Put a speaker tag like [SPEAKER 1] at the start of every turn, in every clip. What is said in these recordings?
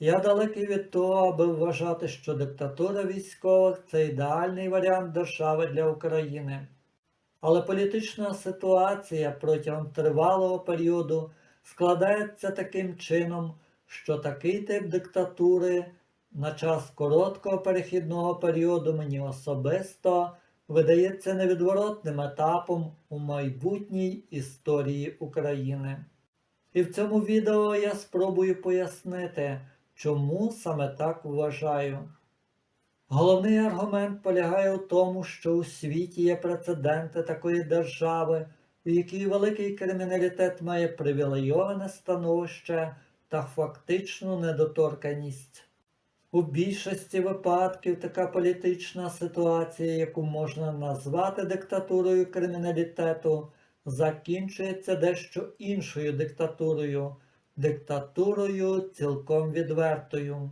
[SPEAKER 1] Я далекий від того, аби вважати, що диктатура військових це ідеальний варіант держави для України. Але політична ситуація протягом тривалого періоду складається таким чином, що такий тип диктатури на час короткого перехідного періоду мені особисто видається невідворотним етапом у майбутній історії України. І в цьому відео я спробую пояснити, чому саме так вважаю. Головний аргумент полягає у тому, що у світі є прецеденти такої держави, у якій великий криміналітет має привілейоване становище та фактичну недоторканість. У більшості випадків така політична ситуація, яку можна назвати диктатурою криміналітету, закінчується дещо іншою диктатурою, диктатурою цілком відвертою.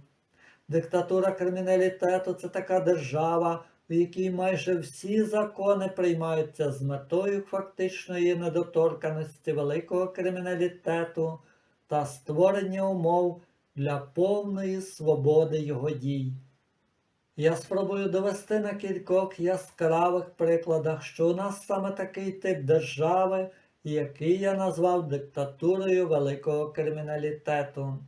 [SPEAKER 1] Диктатура криміналітету це така держава, в якій майже всі закони приймаються з метою фактичної недоторканості великого криміналітету та створення умов для повної свободи його дій. Я спробую довести на кількох яскравих прикладах, що у нас саме такий тип держави, який я назвав диктатурою великого криміналітету.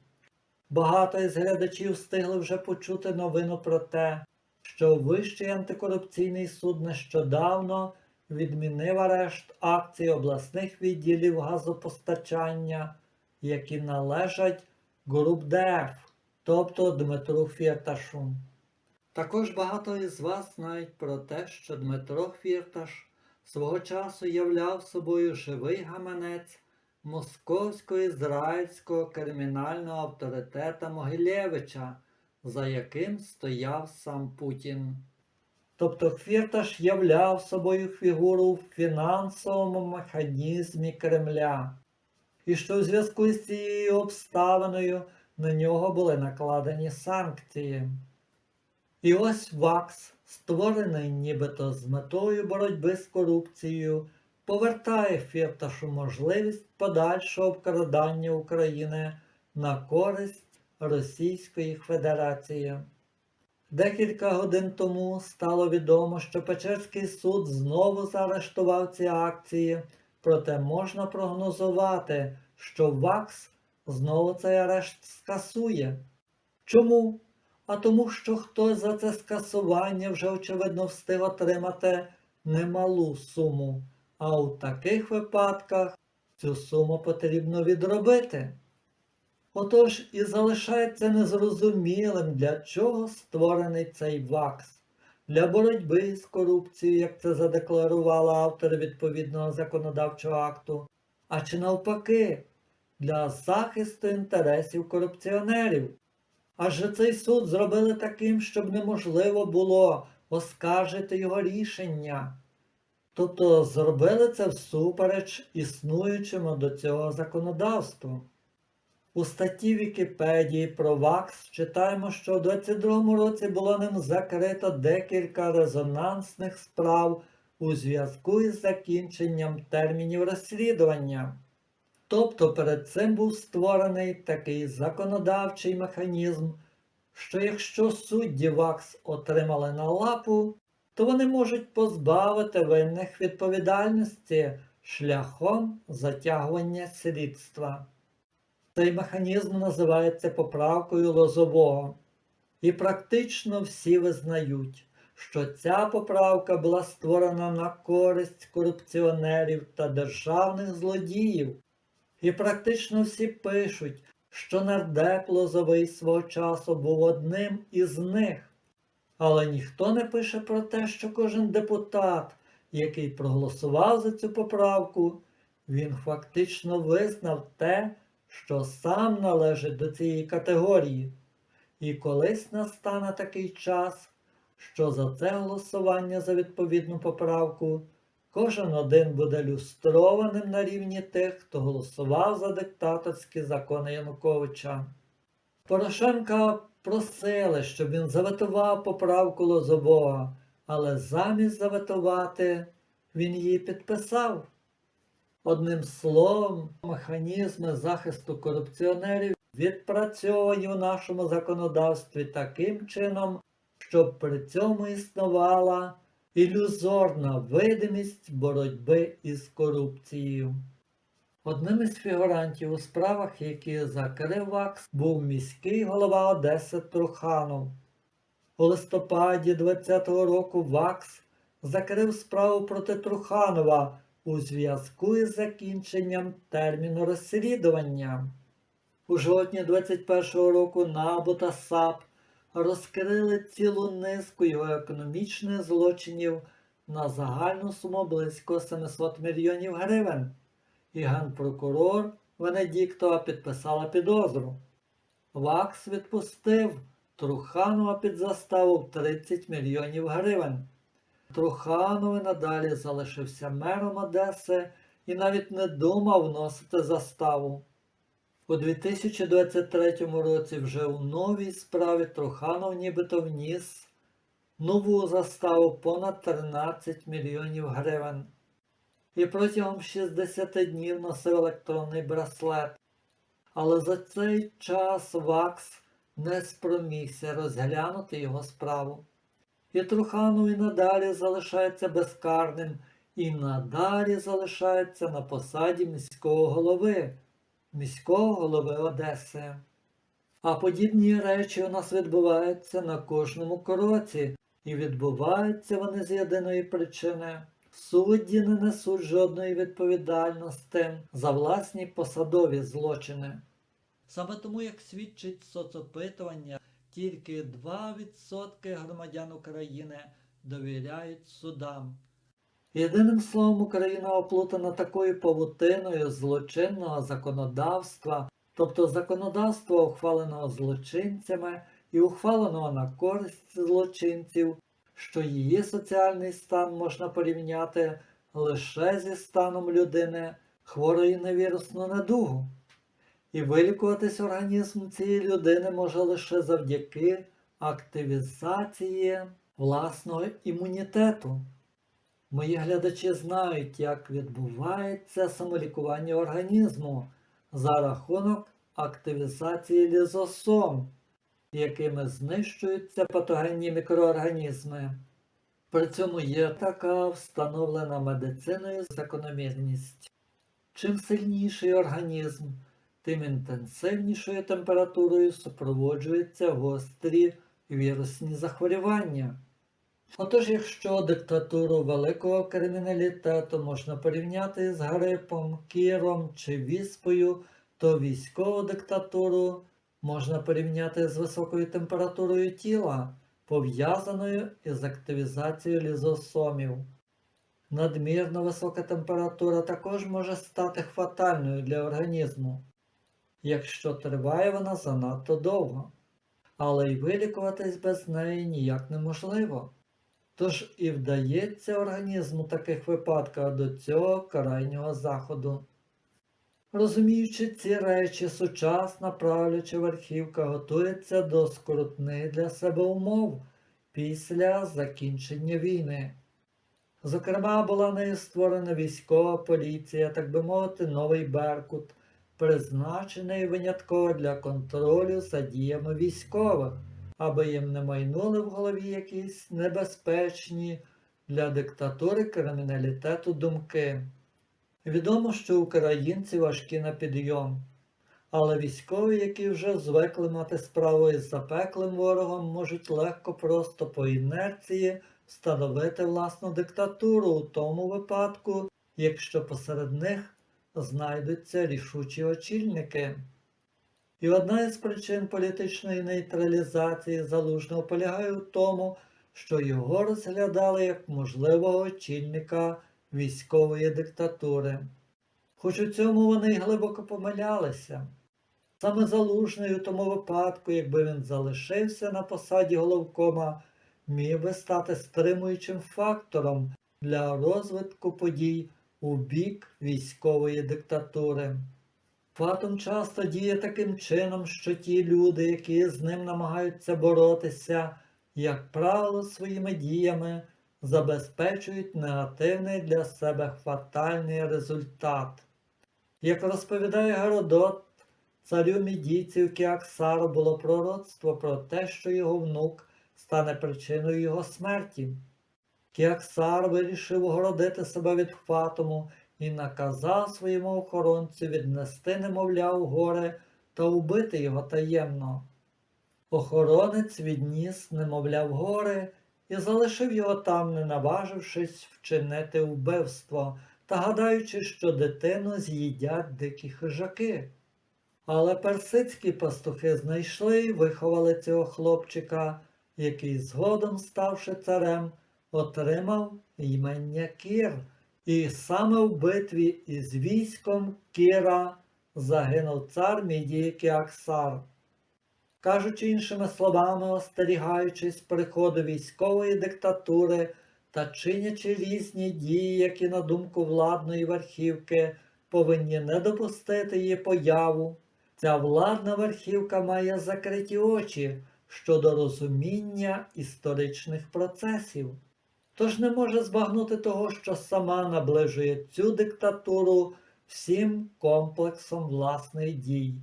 [SPEAKER 1] Багато із глядачів встигли вже почути новину про те, що Вищий антикорупційний суд нещодавно відмінив арешт акцій обласних відділів газопостачання, які належать Груп ДФ, тобто Дмитру Фірташу. Також багато із вас знають про те, що Дмитро Фірташ свого часу являв собою живий гаманець московсько-ізраїльського кримінального авторитета Могилєвича, за яким стояв сам Путін. Тобто Фірташ являв собою фігуру в фінансовому механізмі Кремля, і що у зв'язку з цією обставиною на нього були накладені санкції. І ось ВАКС, створений нібито з метою боротьби з корупцією, повертає Фірташу можливість подальшого обкрадання України на користь Російської Федерації. Декілька годин тому стало відомо, що Печерський суд знову заарештував ці акції, проте можна прогнозувати, що ВАКС знову цей арешт скасує. Чому? А тому, що хтось за це скасування вже очевидно встиг отримати немалу суму, а у таких випадках цю суму потрібно відробити. Отож і залишається незрозумілим, для чого створений цей ВАКС. Для боротьби з корупцією, як це задекларували автори відповідного законодавчого акту, а чи навпаки, для захисту інтересів корупціонерів. Адже цей суд зробили таким, щоб неможливо було оскаржити його рішення. Тобто зробили це всупереч існуючому до цього законодавству. У статті Вікіпедії про ВАКС читаємо, що у 22-му році було ним закрито декілька резонансних справ у зв'язку із закінченням термінів розслідування. Тобто перед цим був створений такий законодавчий механізм, що якщо судді ВАКС отримали на лапу, то вони можуть позбавити винних відповідальності шляхом затягування слідства. Цей механізм називається поправкою Лозового. І практично всі визнають, що ця поправка була створена на користь корупціонерів та державних злодіїв. І практично всі пишуть, що нардеп Лозовий свого часу був одним із них. Але ніхто не пише про те, що кожен депутат, який проголосував за цю поправку, він фактично визнав те, що сам належить до цієї категорії. І колись настане такий час, що за це голосування за відповідну поправку кожен один буде люстрованим на рівні тих, хто голосував за диктаторські закони Януковича. Порошенка просили, щоб він заветував поправку Лозового, але замість заветувати він її підписав. Одним словом, механізми захисту корупціонерів відпрацьовані у нашому законодавстві таким чином, щоб при цьому існувала ілюзорна видимість боротьби із корупцією. Одним із фігурантів у справах, які закрив ВАКС, був міський голова Одеси Труханов. У листопаді 20-го року ВАКС закрив справу проти Труханова у зв'язку із закінченням терміну розслідування. У жовтні 21-го року НАБУ та САП розкрили цілу низку його економічних злочинів на загальну суму близько 700 мільйонів гривень, і генпрокурор Венедіктова підписала підозру. ВАКС відпустив Труханова під заставу в 30 мільйонів гривень. Труханов надалі залишився мером Одеси і навіть не думав вносити заставу. У 2023 році вже у новій справі Труханов нібито вніс нову заставу понад 13 мільйонів гривень. І протягом 60 днів носив електронний браслет. Але за цей час ВАКС не спромігся розглянути його справу. І Труханов і надалі залишається безкарним, і надалі залишається на посаді міського голови, міського голови Одеси. А подібні речі у нас відбуваються на кожному кроці, і відбуваються вони з єдиної причини. Судді не несуть жодної відповідальності за власні посадові злочини. Саме тому, як свідчить соцопитування, тільки 2% громадян України довіряють судам. Єдиним словом, Україна оплутана такою павутиною злочинного законодавства, тобто законодавства, ухваленого злочинцями і ухваленого на користь злочинців, що її соціальний стан можна порівняти лише зі станом людини, хворої на вірусну недугу. І вилікуватись організм цієї людини може лише завдяки активізації власного імунітету. Мої глядачі знають, як відбувається самолікування організму за рахунок активізації лізосом, якими знищуються патогенні мікроорганізми. При цьому є така встановлена медициною закономірність. Чим сильніший організм, тим інтенсивнішою температурою супроводжуються гострі вірусні захворювання. Отож, якщо диктатуру великого криміналітету можна порівняти з грипом, кіром чи віспою, то військову диктатуру можна порівняти з високою температурою тіла, пов'язаною із активізацією лізосомів. Надмірно висока температура також може стати фатальною для організму, якщо триває вона занадто довго, але й вилікуватись без неї ніяк неможливо. Тож і вдається організму таких випадках до цього крайнього заходу. Розуміючи ці речі, сучасна правляча верхівка готується до скрутних для себе умов після закінчення війни. Зокрема, була нею створена військова поліція, так би мовити, новий Беркут, призначений винятково для контролю за діями військових, аби їм не майнули в голові якісь небезпечні для диктатури криміналітету думки. Відомо, що українці важкі на підйом, але військові, які вже звикли мати справу із запеклим ворогом, можуть легко просто по інерції встановити власну диктатуру у тому випадку, якщо посеред них знайдуться рішучі очільники. І одна із причин політичної нейтралізації залужного полягає в тому, що його розглядали як можливого очільника військової диктатури. Хоч у цьому вони й глибоко помилялися. Саме залужний у тому випадку, якби він залишився на посаді головкома, міг би стати стримуючим фактором для розвитку подій у бік військової диктатури. Фатум часто діє таким чином, що ті люди, які з ним намагаються боротися, як правило, своїми діями забезпечують негативний для себе фатальний результат. Як розповідає Геродот, Царю мідійців Кіаксару було пророцтво про те, що його внук стане причиною його смерті. Кіаксар вирішив огородити себе від Фатуму і наказав своєму охоронцю віднести немовля у горе та убити його таємно. Охоронець відніс немовля в гори і залишив його там, не наважившись вчинити вбивство та гадаючи, що дитину з'їдять дикі хижаки. Але персидські пастухи знайшли і виховали цього хлопчика, який згодом, ставши царем, отримав імення Кір, і саме в битві із військом Кіра загинув цар Мідії Кіаксар. Кажучи іншими словами, остерігаючись приходу військової диктатури та чинячи різні дії, які, на думку владної верхівки, повинні не допустити її появу, ця владна верхівка має закриті очі щодо розуміння історичних процесів. Тож не може збагнути того, що сама наближує цю диктатуру всім комплексом власних дій.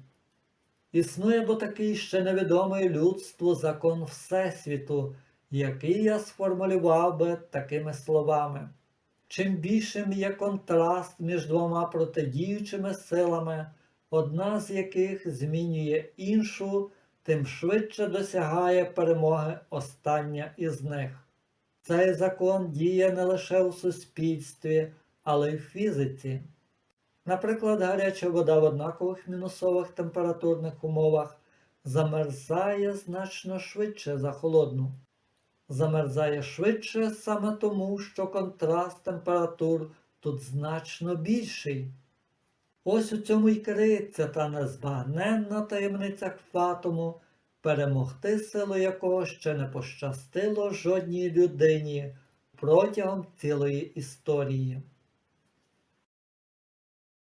[SPEAKER 1] Існує бо такий ще невідомий людству закон Всесвіту, який я сформулював би такими словами. Чим більшим є контраст між двома протидіючими силами, одна з яких змінює іншу, тим швидше досягає перемоги остання із них. Цей закон діє не лише у суспільстві, але й в фізиці. Наприклад, гаряча вода в однакових мінусових температурних умовах замерзає значно швидше за холодну. Замерзає швидше саме тому, що контраст температур тут значно більший. Ось у цьому й криється та незбагненна таємниця Кватому, перемогти силу якого ще не пощастило жодній людині протягом цілої історії.